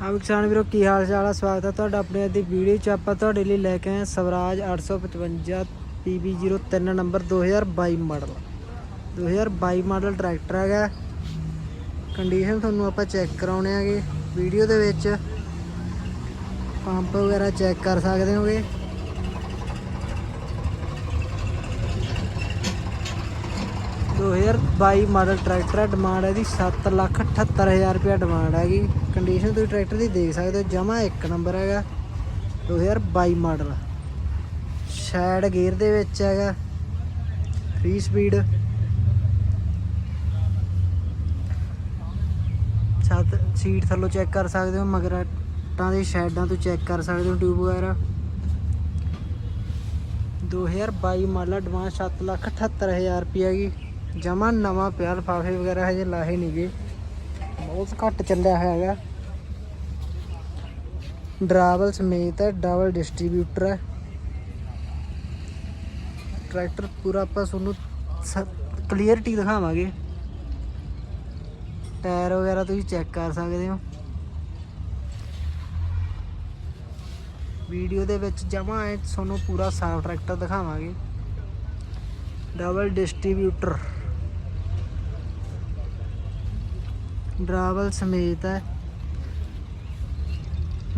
ਹਾਂ ਵੀ ਕਿਸਾਨ ਵੀਰੋ, ਕੀ ਹਾਲ ਚਾਲ ਆ? ਸਵਾਗਤ ਹੈ ਤੁਹਾਡਾ ਆਪਣੇ ਅੱਜ ਦੀ ਵੀਡੀਓ 'ਚ। ਆਪਾਂ ਤੁਹਾਡੇ ਲਈ ਲੈ ਕੇ ਆਏ ਹਾਂ Swaraj 855 PB03 number 2022 model. 2022 model tractor ਹੈਗਾ। ਕੰਡੀਸ਼ਨ ਤੁਹਾਨੂੰ ਆਪਾਂ ਚੈੱਕ ਕਰਾਉਣੇ ਆਗੇ ਵੀਡੀਓ ਦੇ ਵਿੱਚ ਪੰਪ ਵਗੈਰਾ ਚੈੱਕ ਕਰ ਸਕਦੇ ਹੋਗੇ ਦੋ ਹਜ਼ਾਰ 22 ਮਾਡਲ ਟਰੈਕਟਰ ਹੈ ਡਿਮਾਂਡ ਹੈ ਦੀ 778000 ਰੁਪਏ ਡਿਮਾਂਡ ਹੈਗੀ ਕੰਡੀਸ਼ਨ ਤੁਸੀਂ ਟਰੈਕਟਰ ਦੀ ਦੇਖ ਸਕਦੇ ਹੋ, ਜਮਾ ਇੱਕ ਨੰਬਰ ਹੈਗਾ 2022 ਮਾਡਲ। ਸ਼ੈਡ ਗੇਅਰ ਦੇ ਵਿੱਚ ਹੈਗਾ 3 ਸਪੀਡ ਛੱਤ ਸੀਟ ਥੱਲੋਂ ਚੈੱਕ ਕਰ ਸਕਦੇ ਹੋ ਮਗਰਾਟਾਂ ਦੇ ਸ਼ੈਡਾਂ ਤੋਂ ਚੈੱਕ ਕਰ ਸਕਦੇ ਹੋ ਟਿਊਬ ਵਗੈਰਾ। 2022 ਮਾਡਲ ਡਿਮਾਂਡ 778000 ਰੁਪਏ ਹੈਗੀ ਜਮਾ ਨਵਾਂ ਪਿਆ ਲਫਾਫੇ ਵਗੈਰਾ ਹਜੇ ਲਾਹੇ ਨਹੀਂਗੇ ਬਹੁਤ ਘੱਟ ਚੱਲਿਆ ਹੈਗਾ। ਡਰਾਵਲ ਸਮੇਤ ਹੈ ਡਬਲ ਡਿਸਟ੍ਰੀਬਿਊਟਰ ਹੈ। ਟਰੈਕਟਰ ਪੂਰਾ ਆਪਾਂ ਤੁਹਾਨੂੰ ਕਲੀਅਰਟੀ ਦਿਖਾਵਾਂਗੇ। ਟਾਇਰ ਵਗੈਰਾ ਤੁਸੀਂ ਚੈੱਕ ਕਰ ਸਕਦੇ ਹੋ। ਵੀਡੀਓ ਦੇ ਵਿੱਚ ਜਮਾ ਹੈ ਤੁਹਾਨੂੰ ਪੂਰਾ ਸਾਫ਼ ਟਰੈਕਟਰ ਦਿਖਾਵਾਂਗੇ। Double distributor. ਡਰਾਵਲ ਸਮੇਤ ਹੈ।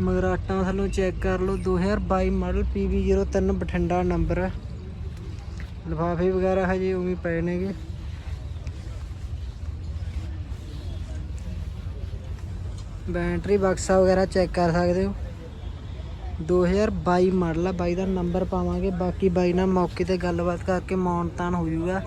ਮਗਰਾਟਾਂ ਥੱਲੋਂ ਚੈੱਕ ਕਰ ਲਓ 2022 ਮਾਡਲ PB03 ਬਠਿੰਡਾ ਨੰਬਰ ਹੈ। ਲਿਫਾਫੇ ਵਗੈਰਾ ਹਜੇ ਉਵੇਂ ਪਏ ਨੇਗੇ। ਬੈਟਰੀ ਬਕਸਾ ਵਗੈਰਾ ਚੈੱਕ ਕਰ ਸਕਦੇ ਹੋ। 2022 ਮਾਡਲ ਆ ਬਾਈ ਦਾ ਨੰਬਰ ਪਾਵਾਂਗੇ, ਬਾਕੀ ਬਾਈ ਨਾਲ ਮੌਕੇ ਤੇ ਗੱਲਬਾਤ ਕਰਕੇ ਮਾਨ ਤਾਨ ਹੋ ਜਾਊਗਾ।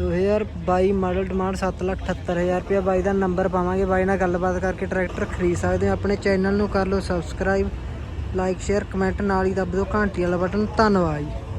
ਦੋ ਹਜ਼ਾਰ ਬਾਈ ਮਾਡਲ ਡਿਮਾਂਡ 778000 ਰੁਪਏ ਬਾਈ ਦਾ ਨੰਬਰ ਪਾਵਾਂਗੇ। ਬਾਈ ਨਾਲ ਗੱਲਬਾਤ ਕਰਕੇ ਟਰੈਕਟਰ ਖਰੀਦ ਸਕਦੇ ਹੋ। ਆਪਣੇ ਚੈਨਲ ਨੂੰ ਕਰ ਲਓ ਸਬਸਕ੍ਰਾਈਬ ਲਾਈਕ ਸ਼ੇਅਰ ਕਮੈਂਟ ਨਾਲ ਹੀ ਦੱਬ ਦਿਓ। ਘੰਟੀ ਵਾਲਾ ਬਟਨ ਧੰਨਵਾਦ ਜੀ।